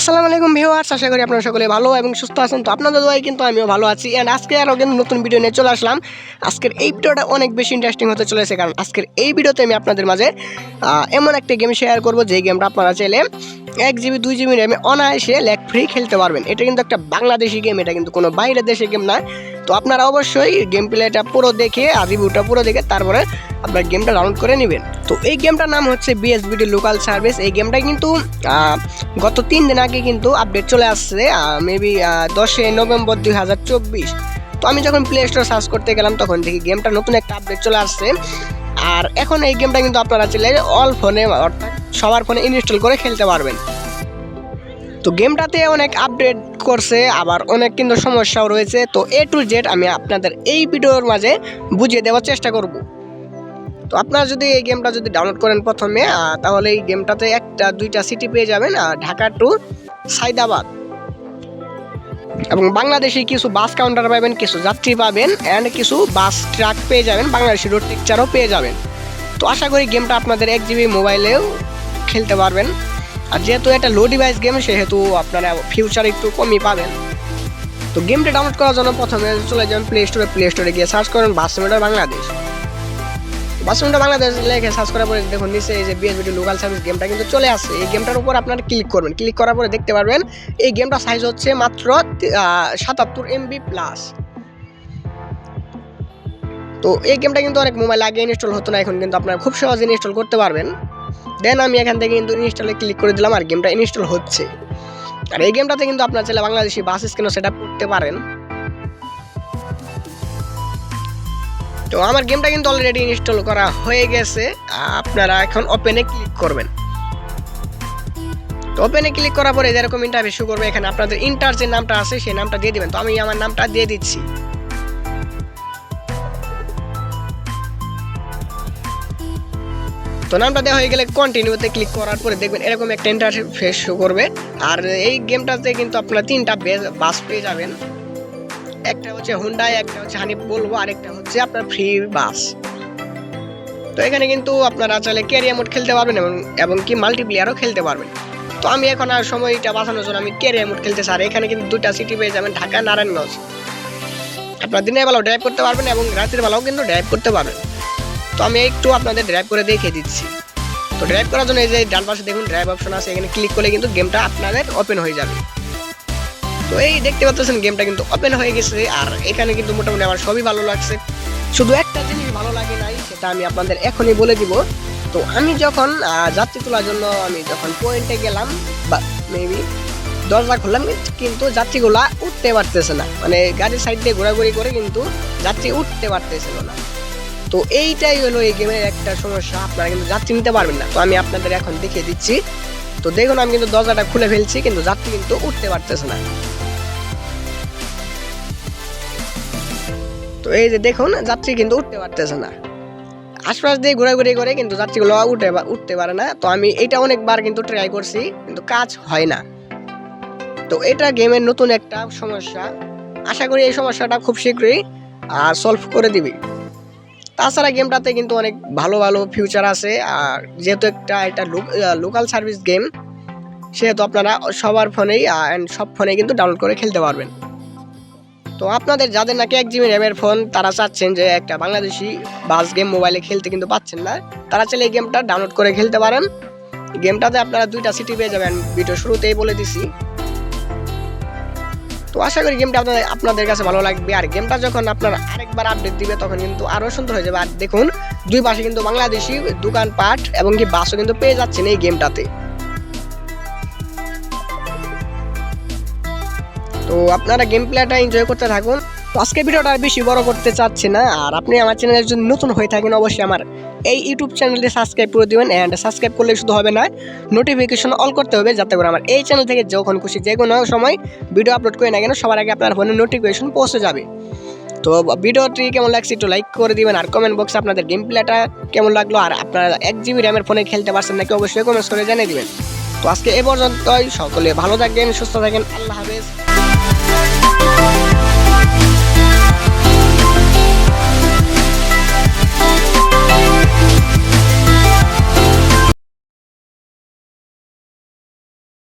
আসসালামু আলাইকুম ভিউয়ার্স, আশা করি আপনারা সকলে ভালো এবং সুস্থ আছেন। তো আপনাদের দোয়াই কিন্তু আমিও ভালো আছি। অ্যান্ড আজকে আরও কিন্তু নতুন ভিডিও নিয়ে চলে আসলাম। আজকের এই ভিডিওটা অনেক বেশি ইন্টারেস্টিং হতে চলেছে, কারণ আজকের এই ভিডিওতে আমি আপনাদের মাঝে এমন একটা গেম শেয়ার করব যে গেমটা আপনারা চাইলে এক জিবি দুই জিবি র্যামে অনায়াসে ল্যাক ফ্রি খেলতে পারবেন। এটা কিন্তু একটা বাংলাদেশি গেম এটা কিন্তু কোনো বাইরের দেশের গেম না। তো আপনারা অবশ্যই গেম প্লেটা পুরো দেখে, আর রিভিউটা পুরো দেখে, তারপরে আপনার গেমটা ডাউনলোড করে নেবেন। তো এই গেমটার নাম হচ্ছে বিএসবিডি লোকাল সার্ভিস এই গেমটা কিন্তু গত তিন দিন আগে কিন্তু আপডেট চলে আসছে মেবি দশই নভেম্বর দুই হাজার চব্বিশ। তো আমি যখন প্লে স্টোর সার্চ করতে গেলাম, তখন দেখি গেমটা নতুন একটা আপডেট চলে আসছে। আর এখন এই গেমটা কিন্তু আপনারা চাইলে অল ফোনে অর্থাৎ সবার ফোনে ইনস্টল করে খেলতে পারবেন। তো গেমটাতে অনেক আপডেট করছে, আবার অনেক কিন্তু সমস্যাও রয়েছে। তো এ টু জেড আমি আপনাদের এই ভিডিওর মাঝে বুঝিয়ে দেওয়ার চেষ্টা করব। তো আপনারা যদি এই গেমটা যদি ডাউনলোড করেন প্রথমে তাহলে এই গেমটাতে একটা, দুইটা সিটি পেয়ে যাবেন ঢাকা টু সাইদাবাদ। এবং বাংলাদেশি কিছু বাস কাউন্টার পাবেন, কিছু যাত্রী পাবেন অ্যান্ড কিছু বাস ট্রাক পেয়ে যাবেন, বাংলাদেশি রোড টেকচারও পেয়ে যাবেন। তো আশা করি গেমটা আপনাদের এক জিবি মোবাইলেও খেলতে পারবেন। আর যেহেতু এটা লো ডিভাইস গেম সেহেতু আপনারা ফিউচার একটু কমই পাবেন। তো গেমটা ডাউনলোড করার জন্য প্রথমে চলে যাবেন প্লে স্টোরে প্লে স্টোরে গিয়ে সার্চ করেন বাস বাংলাদেশ বাস সিমেন্টার বাংলাদেশ লেখে সার্চ করার পরে দেখুন, নিচে এই যে বিএসবিটি লোকাল সার্ভিস গেমটা কিন্তু চলে আসছে। এই গেমটার উপর আপনারা ক্লিক করবেন। ক্লিক করার পরে দেখতে পারবেন, এই গেমটা সাইজ হচ্ছে মাত্র সাতাত্তর এমবি প্লাস তো এই গেমটা কিন্তু অনেক মোবাইল আগে ইনস্টল হতো না, এখন কিন্তু আপনারা খুব সহজে ইনস্টল করতে পারবেন। দেন আমি এখান থেকে কিন্তু ইনস্টলে ক্লিক করে দিলাম আর গেমটা ইনস্টল হচ্ছে। আর এই গেমটাতে কিন্তু আপনার ছেলে বাংলাদেশি বাস স্ক্রিনও সেট করতে পারেন। তো আমার গেমটা কিন্তু অলরেডি ইনস্টল করা হয়ে গেছে। আপনারা এখন ওপেনে ক্লিক করবেন। তো ওপেনে ক্লিক করার পরে যেরকম ইন্টারভিউ শুরু করবে, এখানে আপনাদের ইন্টার যে নামটা আছে, সেই নামটা দিয়ে দিবেন। তো আমি আমার নামটা দিয়ে দিচ্ছি। তো নামটা দেওয়া হয়ে গেলে কন্টিনিউতে ক্লিক করার পরে দেখবেন এরকম একটা ইন্টারফেস শো করবে। আর এই গেমটাতে কিন্তু আপনারা তিনটা বাস পেয়ে যাবেন। একটা হচ্ছে হুন্ডাই একটা হচ্ছে হানি বলব, আরেকটা হচ্ছে আপনার ফ্রি বাস তো এখানে কিন্তু আপনারা চাইলে ক্যারিয়ার মোড খেলতে পারবেন এবং এবং কি মাল্টিপ্লেয়ারও খেলতে পারবেন। তো আমি এখন আর সময়টা বাঁচানোর জন্য আমি ক্যারিয়ার মোড খেলতে চাই এখানে কিন্তু দুটা সিটি পেয়ে যাবেন, ঢাকা, নারায়ণগঞ্জ। আপনার দিনের বেলাও ড্রাইভ করতে পারবেন এবং রাতের বেলাও কিন্তু ড্রাইভ করতে পারবেন। তো আমি একটু আপনাদের ড্রাইভ করে দেখিয়ে দিচ্ছি। তো ড্রাইভ করার জন্য এই যে ডান পাশে দেখুন ড্রাইভ অপশন আছে, এখানে ক্লিক করলে কিন্তু গেমটা আপনাদের ওপেন হয়ে যাবে। তো এই দেখতে পাচ্ছেন গেমটা কিন্তু ওপেন হয়ে গেছে, আর এখানে কিন্তু মোটামুটি আমার সবই ভালো লাগছে। শুধু একটা জিনিস ভালো লাগে নাই, সেটা আমি আপনাদের এখনই বলে দিব। তো আমি যখন যাত্রী তোলার জন্য আমি যখন পয়েন্টে গেলাম, বা মেবি দরজা খুললাম, কিন্তু যাত্রীগুলা উঠতে পারতেছে না। মানে গাড়ির সাইড দিয়ে ঘোরাঘুরি করে কিন্তু যাত্রী উঠতে পারতেছিল না। তো এইটাই হলো এই গেমের একটা সমস্যা, আপনারা কিন্তু যাত্রী নিতে পারবেন না। তো আমি আপনাদের এখন দেখিয়ে দিচ্ছি। তো দেখুন, আমি কিন্তু দরজাটা খুলে ফেলছি, কিন্তু যাত্রী কিন্তু উঠতে পারতেছে না। তো এই যে দেখুন, যাত্রী কিন্তু উঠতে পারতেছে না। আশপাশ দিয়ে ঘোরাঘুরি করে কিন্তু যাত্রীগুলো উঠে উঠতে পারে না। তো আমি এটা অনেকবার কিন্তু ট্রাই করছি, কিন্তু কাজ হয় না। তো এটা গেমের নতুন একটা সমস্যা। আশা করি এই সমস্যাটা খুব শীঘ্রই সলভ করে দিবি। তাছাড়া গেমটাতে কিন্তু অনেক ভালো ভালো ফিউচার আছে। আর যেহেতু একটা এটা লোকাল সার্ভিস গেম সেহেতু আপনারা সবার ফোনেই অ্যান্ড সব ফোনে কিন্তু ডাউনলোড করে খেলতে পারবেন। তো আপনাদের যাদের নাকি এক জিবি র্যামের ফোন, তারা চাচ্ছেন যে একটা বাংলাদেশি বাস গেম মোবাইলে খেলতে কিন্তু পাচ্ছেন না। তারা চাইলে এই গেমটা ডাউনলোড করে খেলতে পারেন। গেমটাতে আপনারা দুইটা সিটি পেয়ে যাবেন। ভিডিও শুরুতেই বলে দিছি। তো আশা করি গেমটা আপনাদের আপনাদের কাছে ভালো লাগবে। আর গেমটা যখন আপনার আরেকবার আপডেট দিবে, তখন কিন্তু আরও সুন্দর হয়ে যাবে। আর দেখুন, দুই পাশে কিন্তু বাংলাদেশি দোকানপাট এবং কি বাসও কিন্তু পেয়ে যাচ্ছেন এই গেমটাতে তো আপনারা গেম প্লেটা এনজয় করতে থাকুন। তো আজকে ভিডিওটা আর বেশি বড় করতে চাচ্ছি না। আর আপনি আমার চ্যানেলের যদি নতুন হয়ে থাকেন, অবশ্যই আমার এই ইউটিউব চ্যানেলটি সাবস্ক্রাইব করে দেবেন। অ্যান্ড সাবস্ক্রাইব করলে শুধু হবে না নোটিফিকেশন অল করতে হবে, যাতে করে আমার এই চ্যানেল থেকে যখন খুশি যে কোনো সময় ভিডিও আপলোড করে না কেন, সবার আগে আপনার ফোনে নোটিফিকেশন পৌঁছে যাবে। তো ভিডিওটি কেমন লাগছে একটু লাইক করে দিবেন, আর কমেন্ট বক্সে আপনাদের গেম প্লেটা কেমন লাগল, আর আপনারা এক জিবি র্যামের ফোনে খেলতে পারছেন নাকি, অবশ্যই কমেন্টস করে জানিয়ে দিবেন। তো আজকে এ পর্যন্তই, সকলে ভালো থাকবেন, সুস্থ থাকেন, আল্লাহ হাফেজ।